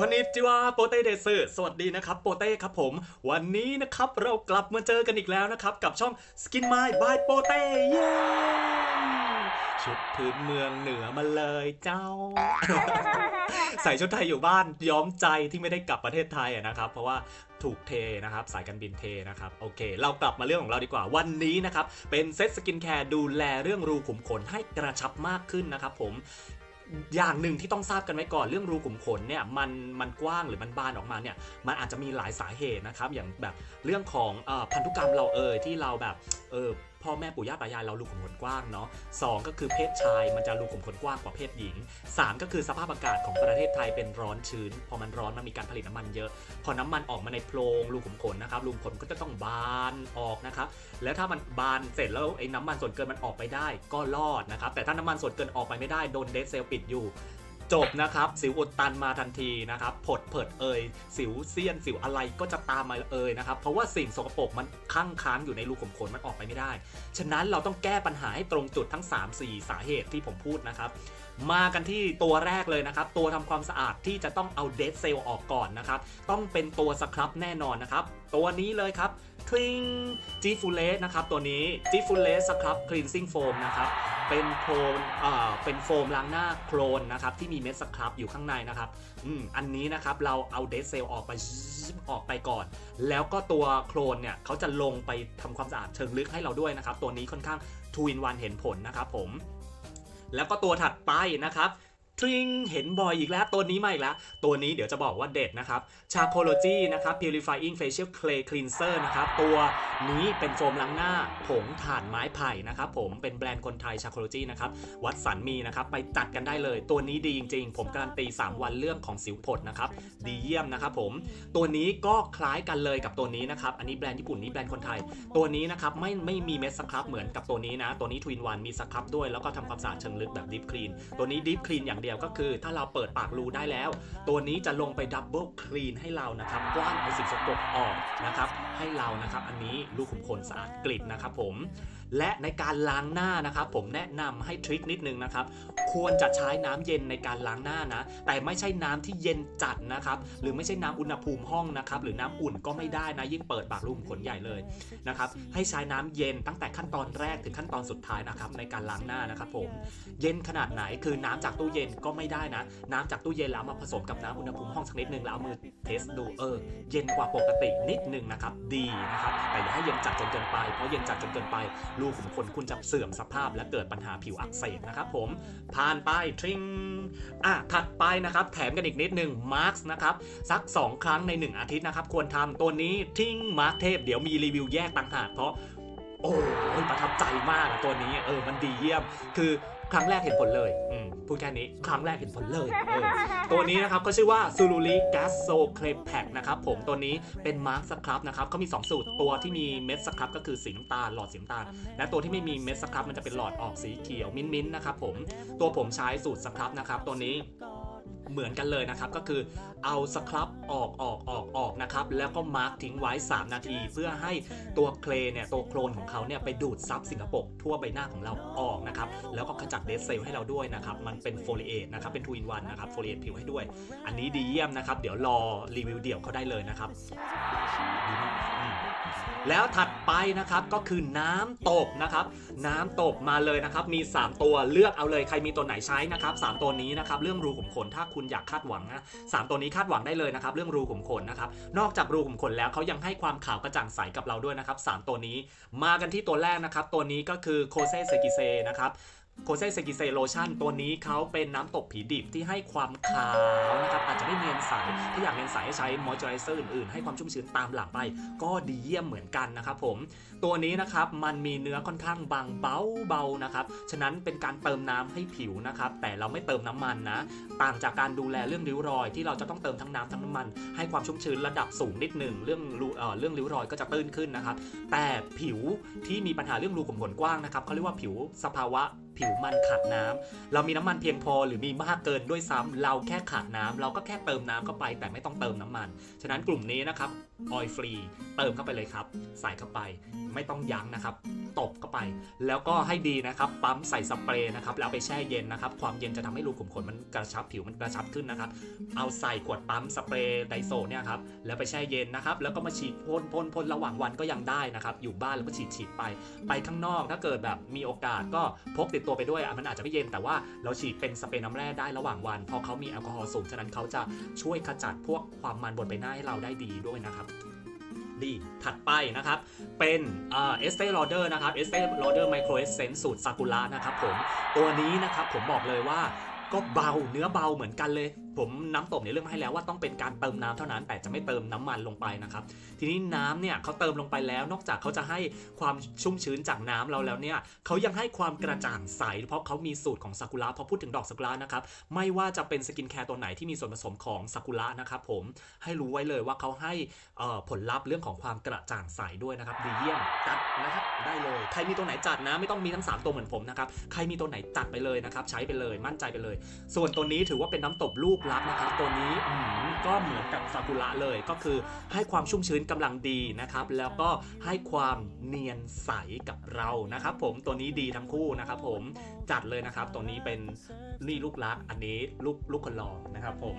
คอนนิจิวาโปเต้เดซึสวัสดีนะครับ โปเต้ครับผม วันนี้นะครับเรากลับมาเจอกันอีกแล้วนะครับ กับช่อง Skin My by โปเต้เย้ชุดพื้นเมืองเหนือมาเลยเจ้า ใส่ชุดไทยอยู่บ้านย้อมใจที่ไม่ได้กลับประเทศไทยนะครับ เพราะว่าถูกเทนะครับ สายการบินเทนะครับ โอเค เรากลับมาเรื่องของเราดีกว่าวันนี้นะครับ เป็นเซ็ตสกินแคร์ดูแลเรื่องรูขุมขนให้กระชับมากขึ้นนะครับผม อย่างหนึ่งที่ต้องทราบกันไว้ก่อนเรื่องรูขุมขนเนี่ยมันมันกว้างหรือมันบานออกมาเนี่ยมันอาจจะมีหลายสาเหตุนะครับอย่างแบบเรื่องของอพันธุกรรมเราเอ่ยที่เราแบบเออ พ่อแม่ปู่ย่าตายายเรารูขุมขนกว้างเนาะสองก็คือเพศชายมันจะรูขุมขนกว้างกว่าเพศหญิงสามก็คือสภาพอากาศของประเทศไทยเป็นร้อนชื้น พอมันร้อนมันมีการผลิตน้ำมันเยอะ พอน้ำมันออกมาในโพรงรูขุมขนนะครับรูขุมขนก็จะต้องบานออกนะครับแล้วถ้ามันบานเสร็จแล้วไอ้น้ำมันส่วนเกินมันออกไปได้ก็รอดนะครับแต่ถ้าน้ำมันส่วนเกินออกไปไม่ได้โดนเดซเซลปิดอยู่ จบนะครับสิวอุดตันมาทันทีนะครับผดเผิดเอ่ยสิวเซียนสิวอะไรก็จะตามมาเอ่ยนะครับเพราะว่าสิ่งสกปรกมันค้างค้างอยู่ในรูขุมขนมันออกไปไม่ได้ ฉะนั้นเราต้องแก้ปัญหาให้ตรงจุดทั้ง 3-4 สาเหตุที่ผมพูดนะครับมากันที่ตัวแรกเลยนะครับ ตัวทำความสะอาดที่จะต้องเอาเดดเซลออกก่อนนะครับ ต้องเป็นตัวสครับแน่นอนนะครับ ตัวนี้เลยครับ ทริงจีฟูเลสนะครับตัวนี้จีฟูเลสสครับคลีนซิ่งโฟมนะครับเป็นโครนอ่าเป็นโฟมล้างหน้าโครนนะครับที่มีเม็ดสครับอยู่ข้างในนะครับอืมอันนี้นะครับเราเอาเดดเซลออกไปออกไปก่อน แล้วก็ตัวโครนเนี่ยเขาจะลงไปทำความสะอาดเชิงลึกให้เราด้วยนะครับ ตัวนี้ค่อนข้างทูอินวันเห็นผลนะครับผม แล้วก็ตัวถัดไปนะครับ ทริงเห็นบ่อยอีกแล้ว ตัวนี้มาอีกแล้ว ตัวนี้เดี๋ยวจะบอกว่าเด็ดนะครับ Charcoalogy นะครับ Purifying Facial Clay Cleanser นะครับ ตัวนี้เป็นโฟมล้างหน้า ผงถ่านไม้ไผ่นะครับผมเป็นแบรนด์คนไทย Charcoalogy นะครับ วัดสันมีนะครับ ไปจัดกันได้เลย ตัวนี้ดีจริง ๆ ผมการันตี 3 วันเรื่องของสิวผดนะครับ ดีเยี่ยมนะครับผม ตัวนี้ก็คล้ายกันเลยกับตัวนี้นะครับ อันนี้แบรนด์ญี่ปุ่นนี้แบรนด์คนไทย ตัวนี้นะครับไม่ไม่มีเม็ดสครับเหมือนกับตัวนี้นะ ตัวนี้ทวินวันมีสครับด้วยแล้วก็ทำความสะอาดเชิงลึกแบบดิฟคลีนตัวนี้ดิฟคลีนอย่างเดียวก็คือ ถ้าเราเปิดปากรูได้แล้ว ตัวนี้จะลงไปดับเบิลคลีนให้เรานะครับกว้านเอาสิ่งสกปรกออกนะครับให้เรานะครับอันนี้ลูกขุมขนสะอาดกลิบนะครับผมและในการล้างหน้านะครับผมแนะนำให้ทริคนิดนึงนะครับควรจะใช้น้ำเย็นในการล้างหน้านะ แต่ไม่ใช่น้ำที่เย็นจัดนะครับหรือไม่ใช่น้ำอุณหภูมิห้องนะครับหรือน้ำอุ่นก็ไม่ได้นะยิ่งเปิดปากรูขุมขนใหญ่เลยนะครับให้ใช้น้ำเย็นตั้งแต่ขั้นตอนแรกถึงขั้นตอนสุดท้ายนะครับในการล้างหน้านะครับผมเย็นขนาดไหนคือน้ำจากตู้เย็นก็ไม่ได้นะ น้ำจากตู้เย็นแล้วมาผสมกับน้ำอุณหภูมิห้องสักนิดนึงแล้วเอามือเทสดูเออเย็นกว่าปกตินิดนึงนะครับดีนะครับแต่อย่าให้เย็นจัดจนเกินไปเพราะเย็นจัดจนเกินไปรูขุมขนคุณจะเสื่อมสภาพและเกิดปัญหาผิวอักเสบนะครับผมผ่านไปทริงอะถัดไปนะครับแถมกันอีกนิดนึงมาร์กนะครับสัก 2 ครั้งใน 1 อาทิตย์นะครับควรทำตัวนี้ทิ้งมาร์กเทพเดี๋ยวมีรีวิวแยกต่างหากเพราะโอ้ยประทับใจมากอะตัวนี้เออมันดีเยี่ยม คือ ครั้งแรกเห็นผลเลยอืมพูดแค่นี้ครั้งแรกเห็นผลเลยเออตัวนี้นะครับก็ชื่อว่าซูรูริแกสโซเคลแพคนะครับผมตัวนี้เป็นมาร์คสครับนะครับเขามี 2 สูตรตัวที่มีเม็ดสครับก็คือสีน้ำตาลหลอดสีน้ำตาล และตัวที่ไม่มีเม็ดสครับมันจะเป็นหลอดออกสีเขียวมิ้นๆนะครับผมตัวผมใช้สูตรสครับนะครับตัวนี้ เหมือนกันเลยนะครับ ก็คือเอาสครับออกออกออกออกนะครับ แล้วก็มาร์คทิ้งไว้ 3 นาที เพื่อให้ตัวเคลเนี่ยตัวโคลนของเขาเนี่ยไปดูดซับสิ่งกปรกทั่วใบหน้าของเราออกนะครับ แล้วก็ขจัดเดซเซลให้เราด้วยนะครับ มันเป็นโฟลิเอทนะครับ เป็นทูอินวันนะครับ โฟลิเอทผิวให้ด้วย อันนี้ดีเยี่ยมนะครับ เดี๋ยวรอรีวิวเดี่ยวเขาได้เลยนะครับดีมาก แล้วถัดไปนะครับก็คือน้ำตกนะครับ น้ำตกมาเลยนะครับ มี 3 ตัวเลือกเอาเลยใครมีตัวไหนใช้นะครับสามตัวนี้นะครับเรื่องรูขุมขนถ้าคุณอยากคาดหวังนะสามตัวนี้คาดหวังได้เลยนะครับ เรื่องรูขุมขนนะครับ นอกจากรูขุมขนแล้วเขายังให้ความขาวกระจ่างใสกับเราด้วยนะครับสามตัวนี้ มากันที่ตัวแรกนะครับ ตัวนี้ก็คือโคเซเซกิเซนะครับ โคเซเซกิเซโลชั่นตัวนี้เขาเป็นน้ำตกผีดิบที่ให้ความขาวนะครับอาจจะไม่เนียนใสถ้าอยากเนียนใสให้ใช้มอยเจอไรเซอร์อื่นๆ ให้ความชุ่มชื้นตามหลังไป ก็ดีเยี่ยมเหมือนกันนะครับผม ตัวนี้นะครับมันมีเนื้อค่อนข้างบางเบาเบาๆนะครับฉะนั้นเป็นการเติมน้ำให้ผิวนะครับแต่เราไม่เติมน้ำมันนะต่างจากการดูแลเรื่องริ้วรอย ที่เราจะต้องเติมทั้งน้ำทั้งน้ำมัน ให้ความชุ่มชื้นระดับสูงนิดหนึ่งเรื่องรูเอ่อเรื่องริ้วรอยก็จะตื้นขึ้นนะครับแต่ผิวที่มีปัญหาเรื่องรูขุมขนกว้างนะครับเขาเรียกว่าผิวสภาวะ ผิวมันขาดน้ำเรามีน้ำมันเพียงพอหรือมีมากเกินด้วยซ้ำเราแค่ขาดน้ำเราก็แค่เติมน้ำเข้าไป แต่ไม่ต้องเติมน้ำมัน ฉะนั้นกลุ่มนี้นะครับออยฟรีเติมเข้าไปเลยครับ ใส่เข้าไปไม่ต้องยั้งนะครับตบเข้าไป แล้วก็ให้ดีนะครับ ปั๊มใส่สเปรย์นะครับ แล้วไปแช่เย็นนะครับ ความเย็นจะทำให้รูขุมขนมันกระชับผิวมันกระชับขึ้นนะครับ เอาใส่ขวดปั๊มสเปรย์ไดโซเนี่ยครับ แล้วไปแช่เย็นนะครับ แล้วก็มาฉีดพ่นพ่นพ่นระหว่างวันก็ยังได้นะครับ อยู่บ้านแล้วก็ฉีดฉีดไป ไปข้างนอกถ้าเกิดแบบมีโอกาสก็พกติดตัวไปด้วยอะมันอาจจะไม่เย็นแต่ว่าเราฉีดเป็นสเปรย์น้ำแร่ได้ระหว่างวัน พอเขามีแอลกอฮอล์สูง ฉะนั้นเขาจะช่วยขจัดพวกความมันบนใบหน้าให้เราได้ดีด้วยนะครับดีถัดไปนะครับ เป็นเอสเต l อ u เดอร์นะครับเอสเต l อ u เดอร์ไมโครเอสเซนสูตรซากุระนะครับผมตัวนี้นะครับผมบอกเลยว่าก็เบาเนื้อเบาเหมือนกันเลย ผมน้ำตบในเรื่องมาให้แล้วว่าต้องเป็นการเติมน้ำเท่านั้น แต่จะไม่เติมน้ำมันลงไปนะครับ ทีนี้น้ำเนี่ยเขาเติมลงไปแล้ว นอกจากเขาจะให้ความชุ่มชื้นจากน้ำเราแล้วเนี่ยเขายังให้ความกระจ่างใส เพราะเขามีสูตรของซากุระพอพูดถึงดอกซากุระนะครับ ไม่ว่าจะเป็นสกินแคร์ตัวไหนที่มีส่วนผสมของซากุระนะครับผมให้รู้ไว้เลยว่าเขาให้ผลลัพธ์เรื่องของความกระจ่างใสด้วยนะครับดีเยี่ยมจัดนะครับได้เลยใครมีตัวไหนจัดนะไม่ต้องมีทั้ง 3 ตัวเหมือนผมนะครับใครมีตัวไหนจัดไปเลยนะครับใช้ไปเลยมั่นใจไปเลย ส่วนตัวนี้ถือว่าเป็นน้ำตบลูกรักนะครับตัวนี้ก็เหมือนกับซากุระเลยก็คือให้ความชุ่มชื้นกำลังดีนะครับ แล้วก็ให้ความเนียนใสกับเรานะครับ ผมตัวนี้ดีทั้งคู่นะครับ ผมจัดเลยนะครับตัวนี้เป็นนี่ลูกรัก อันนี้ลูกลูกคนรองนะครับ ผม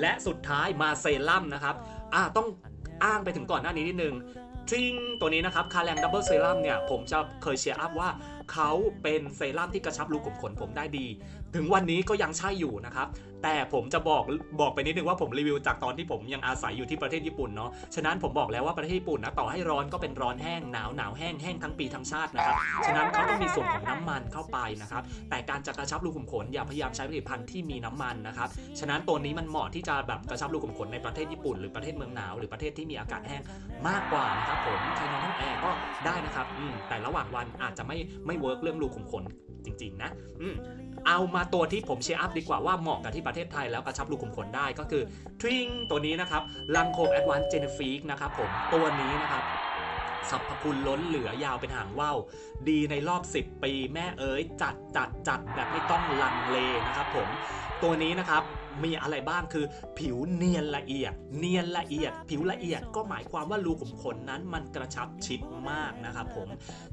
และสุดท้ายมาเซรั่มนะครับอ่าต้องอ้างไปถึงก่อนหน้านี้นิดนึงทริงตัวนี้นะครับคาแรมดับเบิลเซรั่มเนี่ยผมจะเคยเชียร์อัพว่าเขาเป็นเซรั่มที่กระชับรูขุมขนผมได้ดีถึงวันนี้ก็ยังใช่อยู่นะครับ แต่ผมจะบอกบอกไปนิดนึงว่าผมรีวิวจากตอนที่ผมยังอาศัยอยู่ที่ประเทศญี่ปุ่นเนาะฉะนั้นผมบอกแล้วว่าประเทศญี่ปุ่นนะต่อให้ร้อนก็เป็นร้อนแห้งหนาวหนาวแห้งแห้งทั้งปีทั้งชาตินะครับฉะนั้นเขาต้องมีส่วนของน้ำมันเข้าไปนะครับแต่การจะกระชับรูขุมขนอย่าพยายามใช้ผลิตภัณฑ์ที่มีน้ำมันนะครับฉะนั้นตัวนี้มันเหมาะที่จะแบบกระชับรูขุมขนในประเทศญี่ปุ่นหรือประเทศเมืองหนาวหรือประเทศที่มีอากาศแห้งมากกว่านะครับผมใครนอนห้องแอร์ก็ได้นะครับแต่ระหว่างวันอาจจะไม่ไม่เวิร์กเรื่องรูขุมขนจริงๆนะอืเอามาาตัวที่ผมเชียร์อัพดีกว่าว่าเหมาะกับที่ประเทศไทยแล้วกระชับรูขุมขนได้ก็คือทริงตัวนี้นะครับลังโคมแอดวานซ์เจเนฟิกนะครับผมตัวนี้นะครับสรรพคุณล้นเหลือยาวเป็นหางว่าวดีในรอบ 10 ปีแม่เอ๋ยจัดจัดจัดแบบไม่ต้องลังเลนะครับผมตัวนี้นะครับ มีอะไรบ้างคือ ผิวเนียนละเอียด เนียนละเอียด ผิวละเอียดก็หมายความว่ารูขุมขนนั้นมันกระชับชิดมากนะครับผม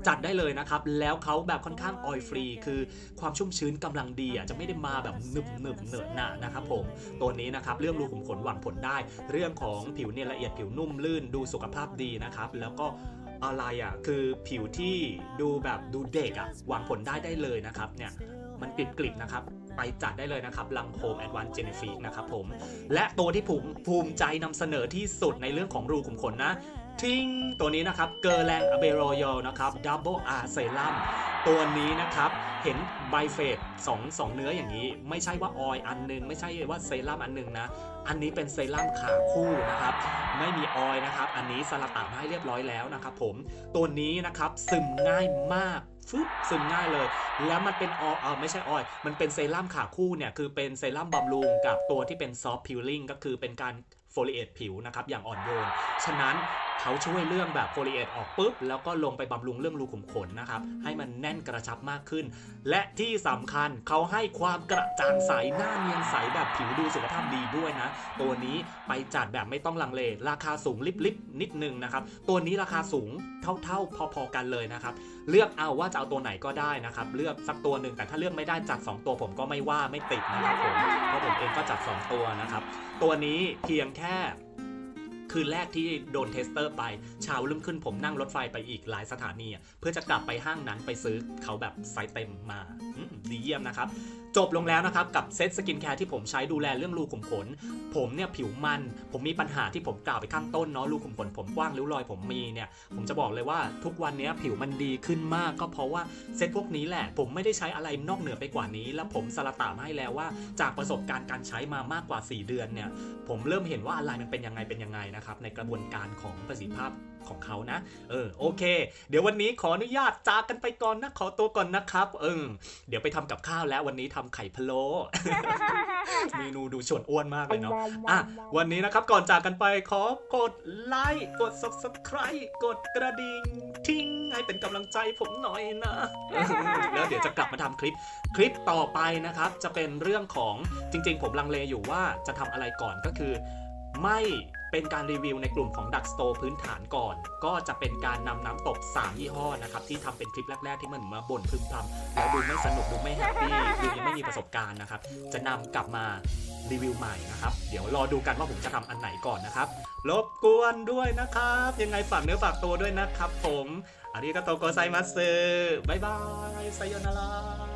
จัดได้เลยนะครับ แล้วเขาแบบค่อนข้างออยฟรี คือความชุ่มชื้นกำลังดีอะจะไม่ได้มาแบบหนึบหนึบเหนอะหนะนะครับผมตัวนี้นะครับเรื่องรูขุมขนหวังผลได้ เรื่องของผิวเนียนละเอียดผิวนุ่มลื่นดูสุขภาพดีนะครับแล้วก็ อะไรอะคือผิวที่ดูแบบดูเด็กอะหวังผลได้ได้เลยนะครับเนี่ยมันกริบกริบๆนะครับ ไปจัดได้เลยนะครับลังโคมแอดวานเจเนฟิกนะครับผม และตัวที่ผมภูมิใจนำเสนอที่สุดในเรื่องของรูขุมขนนะ ทิ้งตัวนี้นะครับเกอร์แลนอเบโรยนะครับดับเบิลอาร์เซรั่มตัวนี้นะครับ เห็นไบเฟสสองสองเนื้ออย่างนี้ ไม่ใช่ว่าออยล์อันหนึง ไม่ใช่ว่าเซรั่มอันหนึงนะ อันนี้เป็นเซรั่มขาคู่นะครับ ไม่มีออยล์นะครับ อันนี้สลัดตามาให้เรียบร้อยแล้วนะครับผมตัวนี้นะครับซึมง่ายมากฟึบซึมง่ายเลย แล้วมันเป็นออยเออไม่ใช่ออยล์มันเป็นเซรั่มขาคู่เนี่ย คือเป็นเซรั่มบำรุงกับตัวที่เป็นซอฟต์พิลลิ่งก็คือเป็นการ โฟลิเอตผิวนะครับอย่างอ่อนโยน ฉะนั้นเขาช่วยเรื่องแบบโฟลิเอตออกปุ๊บ แล้วก็ลงไปบำรุงเรื่องรูขุมขนนะครับ ให้มันแน่นกระชับมากขึ้น และที่สำคัญเขาให้ความกระจ่างใสหน้าเนียนใสแบบผิวดูสุขภาพดีด้วยนะ ตัวนี้ไปจัดแบบไม่ต้องลังเล ราคาสูงลิบๆนิดนึงนะครับ ตัวนี้ราคาสูงเท่าๆ พอๆกันเลยนะครับ เลือกเอาว่าจะเอาตัวไหนก็ได้นะครับ เลือกสักตัวหนึ่งแต่ถ้าเลือกไม่ได้จัด 2 ตัวผมก็ไม่ว่าไม่ติดนะครับผมเพราะผมเองก็จัด 2 ตัวนะครับ ตัวนี้เพียงแค่ Half. คืนแรกที่โดนเทสเตอร์ไปเช้าลืมขึ้นผมนั่งรถไฟไปอีกหลายสถานี เพื่อจะกลับไปห้างนั้นไปซื้อเขาแบบไซส์เต็มมาดีเยี่ยมนะครับ จบลงแล้วนะครับกับเซตสกินแคร์ที่ผมใช้ดูแลเรื่องรูขุมขน ผมเนี่ยผิวมัน ผมมีปัญหาที่ผมกล่าวไปข้างต้นเนาะรูขุมขนผมกว้างริ้วรอยผมมีเนี่ยผมจะบอกเลยว่าทุกวันนี้ผิวมันดีขึ้นมาก ก็เพราะว่าเซตพวกนี้แหละ ผมไม่ได้ใช้อะไรนอกเหนือไปกว่านี้ แล้วผมสารตามให้แล้วว่าจากประสบการณ์การใช้มามากกว่า 4 เดือนเนี่ยผมเริ่มเห็นว่าอะไรมันเป็นยังไงเป็นยังไงนะครับในกระบวนการของประสิทธิภาพของเขานะ เออโอเค เดี๋ยววันนี้ขออนุญาตจากกันไปก่อนนะขอตัวก่อนนะครับเออเดี๋ยวไปทำกับข้าวแล้ววันนี้ทำไข่พะโล้เมนูดูชวนอ้วนมากเลยเนาะอะวันนี้นะครับก่อนจากกันไปขอกดไลค์กด subscribe กดกระดิ่งทิ้งให้เป็นกำลังใจผมหน่อยนะแล้วเดี๋ยวจะกลับมาทำคลิปคลิปต่อไปนะครับ จะเป็นเรื่องของจริง ๆ ผมลังเลอยู่ว่าจะทำอะไรก่อนก็คือ ไม่ เป็นการรีวิวในกลุ่มของดักสโตพื้นฐานก่อน ก็จะเป็นการนำน้ำตก 3 ยี่ห้อนะครับ ที่ทำเป็นคลิปแรก ๆ ที่มันมาบ่นพึมพำแล้วดูไม่สนุก ดูไม่แฮปปี้ดูยังไม่มีประสบการณ์นะครับ จะนำกลับมารีวิวใหม่นะครับ เดี๋ยวรอดูกันว่าผมจะทำอันไหนก่อนนะครับ รบกวนด้วยนะครับ ยังไงฝากเนื้อฝากตัวด้วยนะครับ ผมอาริกาโตโกไซมัสบายบายไซโยนารา